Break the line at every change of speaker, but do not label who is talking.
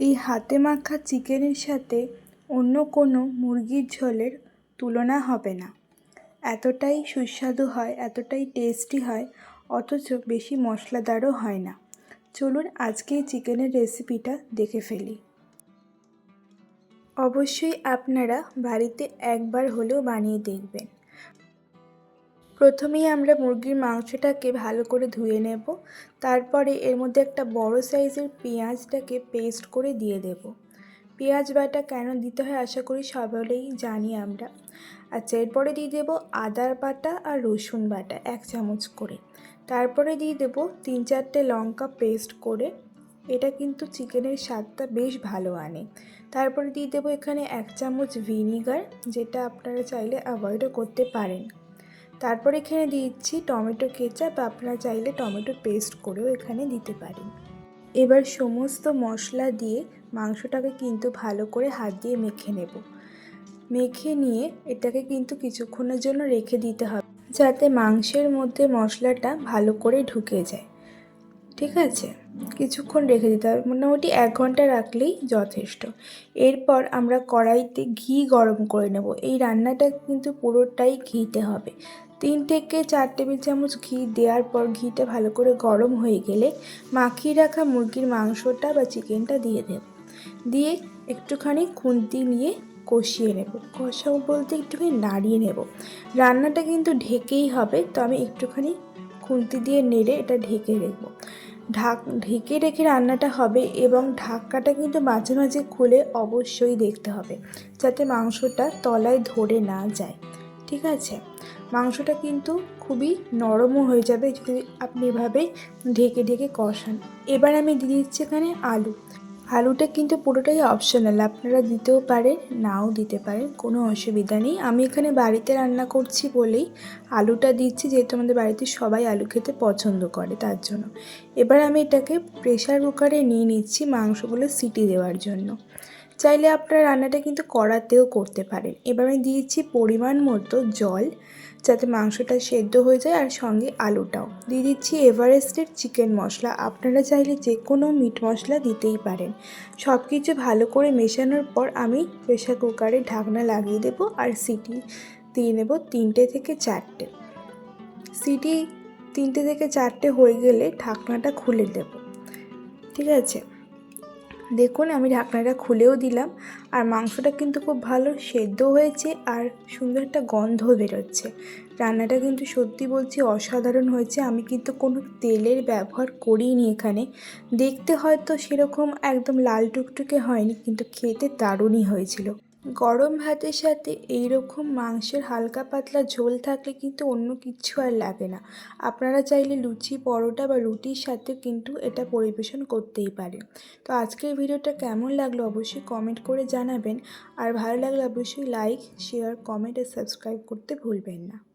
এই হাতে মাখা চিকেনের সাথে অন্য কোনো মুরগির ঝোলের তুলনা হবে না। এতটাই সুস্বাদু হয়, এতটাই টেস্টি হয়, অথচ বেশি মশলাদারও হয় না। চলুন আজকে চিকেনের রেসিপিটা দেখে ফেলি। অবশ্যই আপনারা বাড়িতে একবার হলেও বানিয়ে দেখবেন। প্রথমেই আমরা মুরগির মাংসটাকে ভালো করে ধুয়ে নেব, তারপরে এর মধ্যে একটা বড় সাইজের পেঁয়াজটাকে পেস্ট করে দিয়ে দেব। পেঁয়াজ বাটা কেন দিতে হয় আশা করি সকলেই জানি আমরা। আচ্ছা এরপরে দিয়ে দেবো আদার বাটা আর রসুন বাটা এক চামচ করে। তারপরে দিয়ে দেবো তিন চারটে লঙ্কা পেস্ট করে। এটা কিন্তু চিকেনের স্বাদটা বেশ ভালো আনে। তারপরে দিয়ে দেবো এখানে এক চামচ ভিনিগার, যেটা আপনারা চাইলে অ্যাভয়েডও করতে পারেন। তারপর এখানে দিচ্ছি টমেটো কেচাপ, আপনারা চাইলে টমেটো পেস্ট করেও এখানে দিতে পারেন। এবার সমস্ত মশলা দিয়ে মাংসটাকে কিন্তু ভালো করে হাত দিয়ে মেখে নেব। মেখে নিয়ে এটাকে কিন্তু কিছুক্ষণের জন্য রেখে দিতে হবে, যাতে মাংসের মধ্যে মশলাটা ভালো করে ঢুকে যায়। ঠিক আছে? কিছুক্ষণ রেখে দিতে হবে। মোটামুটি এক ঘণ্টা রাখলেই যথেষ্ট। এরপর আমরা কড়াইতে ঘি গরম করে নেব। এই রান্নাটা কিন্তু পুরোটাই ঘিতে হবে। তিন থেকে চার টেবিল চামচ ঘি দেওয়ার পর ঘিটা ভালো করে গরম হয়ে গেলে মাখিয়ে রাখা মুরগির মাংসটা বা চিকেনটা দিয়ে দেব। দিয়ে একটুখানি খুন্তি নিয়ে কষিয়ে নেব। কষাও বলতে একটুখানি নাড়িয়ে নেব। রান্নাটা কিন্তু ঢেকেই হবে, তো আমি একটুখানি খুন্তি দিয়ে নেড়ে এটা ঢেকে রেখব। ঢাক, ঢেকে রেখে রান্নাটা হবে এবং ঢাকাটা কিন্তু মাঝে মাঝে খুলে অবশ্যই দেখতে হবে যাতে মাংসটা তলায় ধরে না যায়। ঠিক আছে? মাংসটা কিন্তু খুবই নরমও হয়ে যাবে যদি আপনি এভাবে ঢেকে ঢেকে কষান। এবার আমি দিয়ে দিচ্ছি এখানে আলু। আলুটা কিন্তু পুরোটাই অপশনাল আপনারা দিতেও পারেন, নাও দিতে পারেন, কোনো অসুবিধা নেই। আমি এখানে বাড়িতে রান্না করছি বলেই আলুটা দিচ্ছি, যেহেতু আমাদের বাড়িতে সবাই আলু খেতে পছন্দ করে তার জন্য। এবার আমি এটাকে প্রেশার কুকারে নিয়ে নিচ্ছি মাংসগুলো সিটি দেওয়ার জন্য। চাইলে আপনারা রান্নাটা কিন্তু কড়াতেও করতে পারেন। এবার আমি দিয়েছি পরিমাণ মতো জল, যাতে মাংসটা সেদ্ধ হয়ে যায় আর সঙ্গে আলুটাও। দিয়ে দিচ্ছি এভারেস্টের চিকেন মশলা। আপনারা চাইলে যে কোনো মিট মশলা দিতেই পারেন। সব কিছু ভালো করে মেশানোর পর আমি প্রেশার কুকারে ঢাকনা লাগিয়ে দেবো আর সিটি দিয়ে নেব তিনটে থেকে চারটে। সিটি তিনটে থেকে চারটে হয়ে গেলে ঢাকনাটা খুলে দেব। ঠিক আছে? দেখুন, আমি ঢাকনাটা খুলেও দিলাম আর মাংসটা কিন্তু খুব ভালো সেদ্ধ হয়েছে আর সুন্দর একটা গন্ধ বেরোচ্ছে। রান্নাটা কিন্তু সত্যি বলছি অসাধারণ হয়েছে। আমি কিন্তু কোনো তেলের ব্যবহার করিনি এখানে। দেখতে হয়তো সেরকম একদম লাল টুকটুকে হয়নি, কিন্তু খেতে দারুণই হয়েছিল। গরম ভাতের সাথে এই রকম মাংসের হালকা পাতলা ঝোল থাকলে কিন্তু অন্য কিছু আর লাগে না। আপনারা চাইলে লুচি, পরোটা বা রুটির সাথে কিন্তু এটা পরিবেশন করতেই পারে তো আজকের ভিডিওটা কেমন লাগল অবশ্যই কমেন্ট করে জানাবেন। আর ভালো লাগলে অবশ্যই লাইক শেয়ার কমেন্ট আর সাবস্ক্রাইব করতে ভুলবেন না।